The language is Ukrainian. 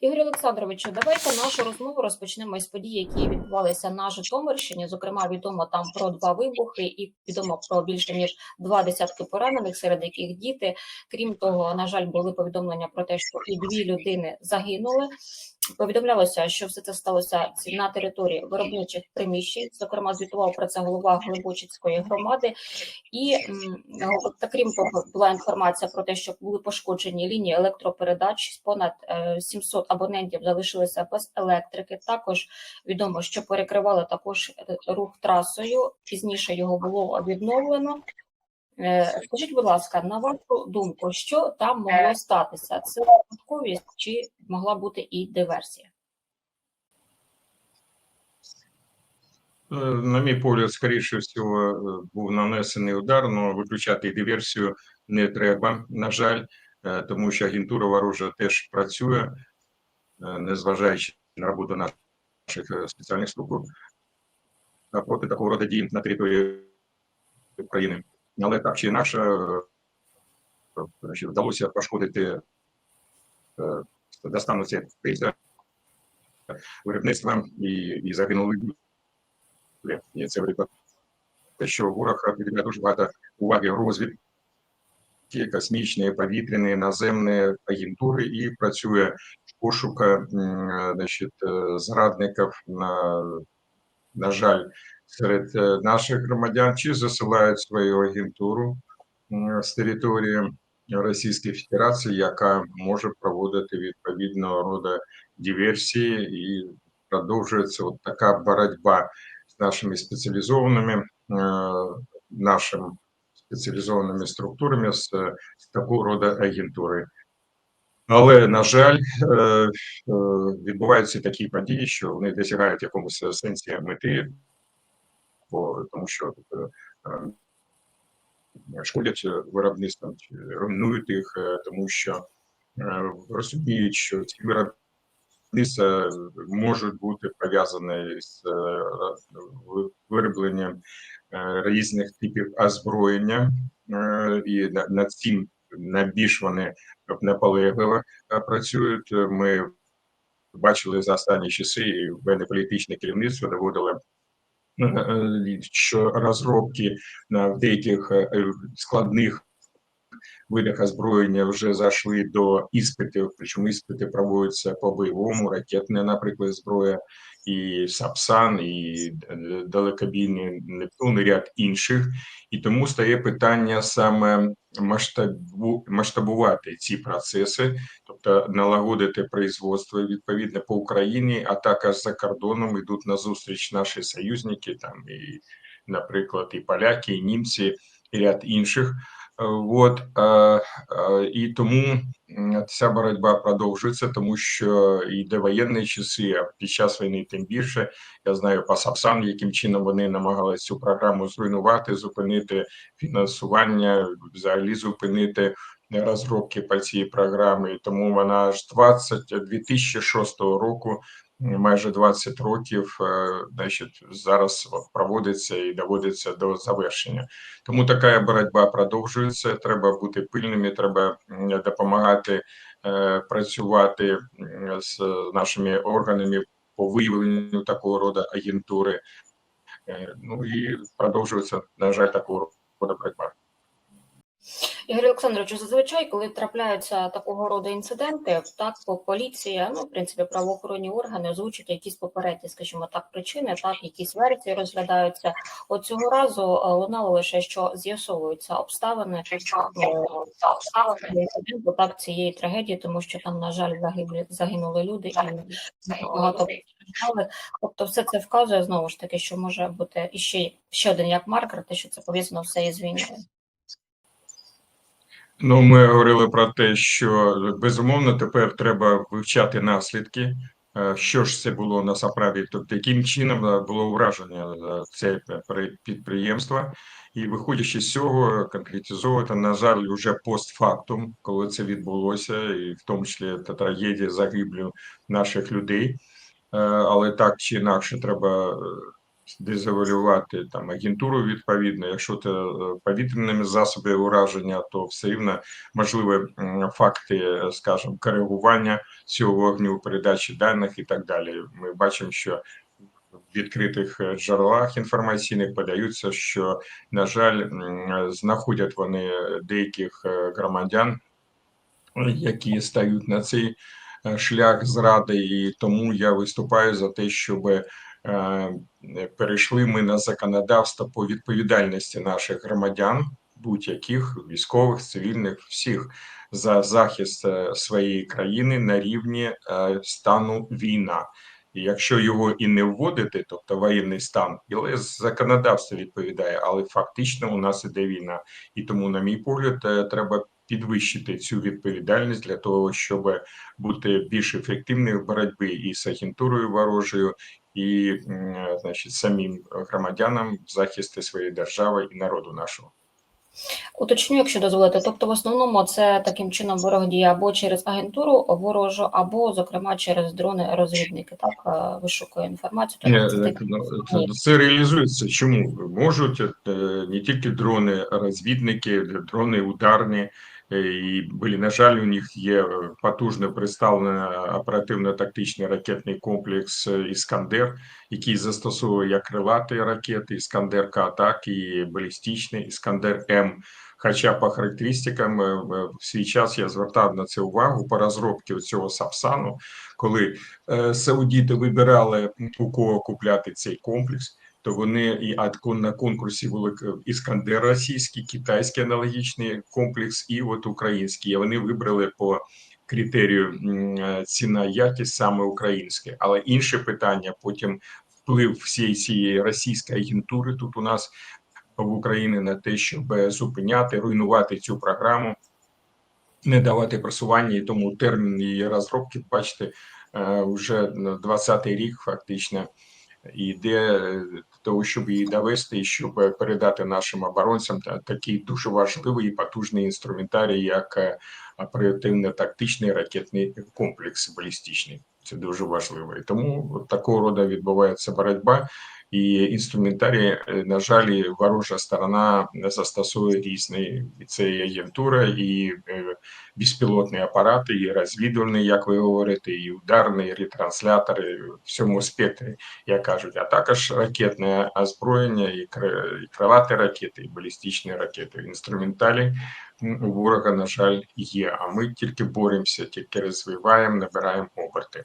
Ігор Олександровичу, давайте нашу розмову розпочнемо із подій, які відбувалися на Житомирщині. Зокрема, відомо там про два вибухи, і відомо про більше ніж два десятки поранених, серед яких діти. Крім того, на жаль, були повідомлення про те, що і дві людини загинули. Повідомлялося, що все це сталося на території виробничих приміщень. Зокрема, звітував про це голова Глибочицької громади. І та крім того, була інформація про те, що були пошкоджені лінії електропередач. Понад е, 700 абонентів залишилися без електрики. Також відомо, що перекривали також е, рух трасою. Пізніше його було відновлено. Е, Скажіть, будь ласка, на вашу думку, що там могло статися? Це випадковість чи могла бути і диверсія? Е, На мій погляд, скоріше всього, е, був нанесений удар, але виключати диверсію не треба, на жаль, е, тому що агентура ворожа теж працює, е, незважаючи на роботу наших е, спеціальних структур е, проти такого роду дій на території України. Але так чи інакше, е, вдалося пошкодити е, достану це виробництва і, і загинули. І це те, що ворог приділяє дуже багато уваги розвідки, космічної, повітряної, наземної агентури і працює в пошуку м, значить, е, зрадників на, на жаль, серед е, наших громадян, чи засилають свою агентуру з території Російської Федерації, яка може проводити відповідного роду диверсії і продовжується от така боротьба з нашими спеціалізованими е, нашими спеціалізованими структурами з, з такого роду агентури. Але, на жаль, е, е, відбуваються такі події, що вони досягають якомусь сенсі мети, бо, тому що е, шкодять виробництвам, руйнують їх, тому що розуміють, що ці виробництва можуть бути пов'язані з виробленням різних типів озброєння, і на- над цим найбільш вони наполегливо е, працюють. Ми бачили за останні часи, і мене політичне керівництво доводило е, е, що розробки на деяких складних видах озброєння вже зайшли до іспитів, причому іспити проводяться по бойовому, ракетна, наприклад, зброя, і Сапсан, і далекобійний Нептун, і ряд інших. І тому стає питання саме масштабу, масштабувати ці процеси, тобто налагодити производство відповідно по Україні, а також за кордоном йдуть на зустріч наші союзники, там і, наприклад, і поляки, і німці, і ряд інших. От е, е, і тому ця боротьба продовжується, тому що йде воєнні часи, а під час війни тим більше. Я знаю по Сапсан, яким чином вони намагалися цю програму зруйнувати, зупинити фінансування, взагалі зупинити розробки по цій програмі. І тому вона аж 20 2006 року, майже 20 років, е, значить, зараз проводиться і доводиться до завершення. Тому така боротьба продовжується. Треба бути пильними, треба допомагати е, працювати з нашими органами по виявленню такого роду агентури. Е, Ну і продовжується, на жаль, такого роду боротьба. Ігор Олександрович, зазвичай, коли трапляються такого роду інциденти, так по поліція, ну в принципі, правоохоронні органи озвучують якісь попередні, скажімо так, причини, так якісь версії розглядаються. От цього разу е, лунало лише, що з'ясовуються обставини е, інциденту, так цієї трагедії, тому що там, на жаль, загиблі загинули люди і багато. Тобто, все це вказує знову ж таки, що може бути іще ще один як маркер, те, що це пов'язано все із війною. Ну, ми говорили про те, що безумовно тепер треба вивчати наслідки. е, Що ж це було насправді, тобто яким чином е, було враження е, це підприємство, і виходячи з цього, конкретизовувати, на жаль, вже постфактум, коли це відбулося, і в тому числі та трагедія загиблю наших людей. Але так чи інакше треба дезавалювати там агентуру відповідно. Якщо це повітряними засобами ураження, то все рівно можливі факти, е, скажімо, коригування цього вогню, передачі даних і так далі. Ми бачимо, що в відкритих е, джерелах інформаційних подаються, що на жаль, знаходять вони деяких е, громадян, які стають на цей шлях зради, і тому я виступаю за те, щоб е, перейшли ми на законодавство по відповідальності наших громадян, будь-яких військових, цивільних, всіх за захист е, своєї країни на рівні е, стану війна. І якщо його і не вводити, тобто воєнний стан, але законодавство відповідає, але фактично у нас іде війна, і тому, на мій погляд, е, треба підвищити цю відповідальність для того, щоб бути більш ефективним в боротьбі і з агентурою ворожою, і значить самим громадянам в захисті своєї держави і народу нашого. Уточню, якщо дозволите. Тобто, в основному це таким чином ворог діє або через агентуру ворожу, або, зокрема, через дрони-розвідники. Так е, вишукує інформацію. Це ну, це- реалізується. Чому можуть е, не тільки дрони, розвідники, дрони ударні, і були, на жаль, у них є е, потужно представлений оперативно-тактичний ракетний комплекс Іскандер, який застосовує як крилаті ракети, Іскандер К, так і балістичний Іскандер М. Хоча по характеристикам в свій час я звертав на це увагу по розробці цього Сапсану, коли саудіти вибирали у кого купляти цей комплекс, то вони і на конкурсі були іскандер російський, китайський аналогічний комплекс, і от український. І Вони вибрали по критерію ціна якість саме українське. Але інше питання потім вплив всієї цієї російської агентури тут у нас в Україні на те, щоб зупиняти, руйнувати цю програму, не давати просування, і тому термін її розробки, бачите, е, вже на 20-й рік фактично для того, щоб її довести, і щоб е, передати нашим оборонцям такий дуже важливий і потужний інструментарій, як е, оперативно-тактичний ракетний комплекс балістичний. Це дуже важливо. І тому такого роду відбувається боротьба. І інструментарій, е, на жаль, ворожа сторона застосує різні це і і е, безпілотні апарати, і розвідувальні, як ви говорите, і ударні, і ретранслятори в всьому спектрі, як кажуть, а також ракетне озброєння, і кри- крилаті ракети, і балістичні ракети. Інструментарій м, у ворога, на жаль, є. А ми тільки боремося, тільки розвиваємо, набираємо оберти.